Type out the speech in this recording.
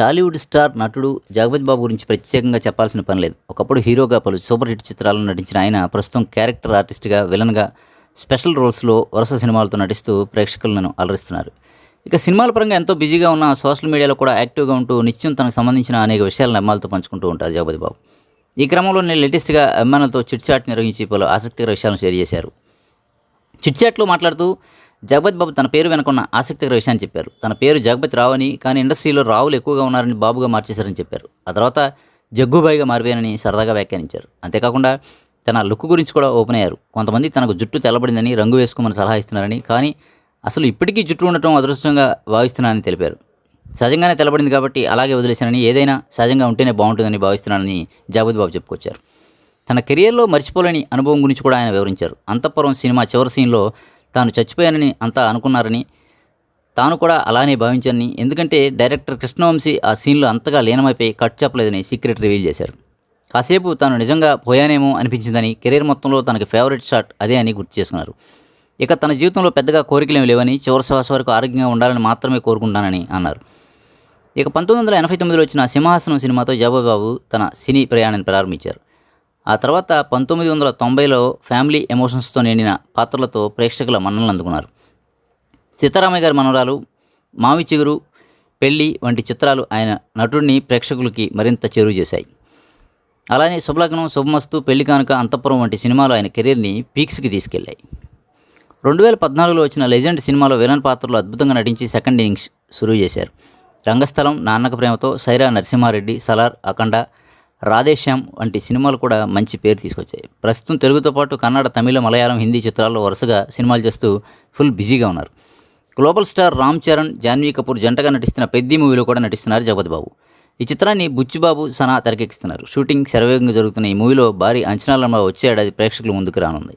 Tollywood star నటుడు జగపతి బాబు గురించి ప్రత్యేకంగా చెప్పాల్సిన పని లేదు. ఒకప్పుడు హీరోగా పలు సూపర్ హిట్ చిత్రాల్లో నటించిన ఆయన ప్రస్తుతం క్యారెక్టర్ ఆర్టిస్ట్గా విలన్గా స్పెషల్ రోల్స్లో వరుస సినిమాలతో నటిస్తూ ప్రేక్షకులను అలరిస్తున్నారు. ఇక సినిమాల పరంగా ఎంతో బిజీగా ఉన్న సోషల్ మీడియాలో కూడా యాక్టివ్గా ఉంటూ నిత్యం తనకు సంబంధించిన అనేక విషయాలను అమ్మాలతో పంచుకుంటూ ఉంటారు జగపతి బాబు. ఈ క్రమంలో నేను లేటెస్ట్గా అభిమానులతో చిట్ చాట్ నిర్వహించి పలు ఆసక్తికర విషయాలను షేర్ చేశారు. చిట్చాట్లో మాట్లాడుతూ జగపతి బాబు తన పేరు వెనుకున్న ఆసక్తికర విషయాన్ని చెప్పారు. తన పేరు జగపతి రావు అని కానీ ఇండస్ట్రీలో రావులు ఎక్కువగా ఉన్నారని బాబుగా మార్చేశారని చెప్పారు. ఆ తర్వాత జగ్గుబాయిగా మారిపోయానని సరదాగా వ్యాఖ్యానించారు. అంతేకాకుండా తన లుక్ గురించి కూడా ఓపెన్ అయ్యారు. కొంతమంది తనకు జుట్టు తెల్లబడిందని రంగు వేసుకోమని సలహా ఇస్తున్నారని కానీ అసలు ఇప్పటికీ జుట్టు ఉండటం అదృష్టంగా భావిస్తున్నానని తెలిపారు. సహజంగానే తెల్లబడింది కాబట్టి అలాగే వదిలేశానని ఏదైనా సహజంగా ఉంటేనే బాగుంటుందని భావిస్తున్నానని జగపతి బాబు చెప్పుకొచ్చారు. తన కెరియర్లో మర్చిపోలేని అనుభవం గురించి కూడా ఆయన వివరించారు. అంతఃపురం సినిమా చివరి సీన్లో తాను చచ్చిపోయానని అంతా అనుకున్నారని తాను కూడా అలానే భావించానని. ఎందుకంటే డైరెక్టర్ కృష్ణవంశీ ఆ సీన్లో అంతగా లీనమైపోయి కట్ చెప్పలేదని సీక్రెట్ రివీల్ చేశారు. కాసేపు తాను నిజంగా పోయానేమో అనిపించిందని కెరీర్ మొత్తంలో తనకి ఫేవరెట్ షాట్ అదే అని గుర్తు చేసుకున్నారు. ఇక తన జీవితంలో పెద్దగా కోరికలేమి లేవని చివరి శ్వాస వరకు ఆరోగ్యంగా ఉండాలని మాత్రమే కోరుకుంటానని అన్నారు. ఇక పంతొమ్మిది వందల ఎనభై తొమ్మిదిలో వచ్చిన సింహాసనం సినిమాతో జవాబాబు తన సినీ ప్రయాణాన్ని ప్రారంభించారు. ఆ తర్వాత పంతొమ్మిది వందల తొంభైలో ఫ్యామిలీ ఎమోషన్స్తో నిండిన పాత్రలతో ప్రేక్షకుల మన్ననలు అందుకున్నారు. సీతారామయ్య గారి మనవరాలు మావి చిగురు పెళ్ళి వంటి చిత్రాలు ఆయన నటుడిని ప్రేక్షకులకి మరింత చేరువ చేశాయి. అలానే శుభలగ్నం శుభమస్తు పెళ్ళి కానుక అంతఃపురం వంటి సినిమాలు ఆయన కెరీర్ని పీక్స్కి తీసుకెళ్ళాయి రెండు వేల పద్నాలుగులో వచ్చిన లెజెండ్ సినిమాలో విలన్ పాత్రలో అద్భుతంగా నటించి సెకండ్ ఇన్నింగ్స్ సురువు చేశారు. రంగస్థలం నాన్నక ప్రేమతో సైరా నరసింహారెడ్డి సలార్ అఖండ రాధేశ్యామ్ వంటి సినిమాలు కూడా మంచి పేరు తీసుకొచ్చాయి. ప్రస్తుతం తెలుగుతో పాటు కన్నడ తమిళ మలయాళం హిందీ చిత్రాల్లో వరుసగా సినిమాలు చేస్తూ ఫుల్ బిజీగా ఉన్నారు. గ్లోబల్ స్టార్ రామ్ చరణ్ జాన్వీ కపూర్ జంటగా నటిస్తున్న పెద్ది మూవీలో కూడా నటిస్తున్నారు జగపతి బాబు. ఈ చిత్రాన్ని బుచ్చిబాబు సనా తెరకెక్కిస్తున్నారు. షూటింగ్ శరవేగంగా జరుగుతున్న ఈ మూవీలో భారీ అంచనాల వచ్చే ఏడాది ప్రేక్షకుల ముందుకు రానుంది.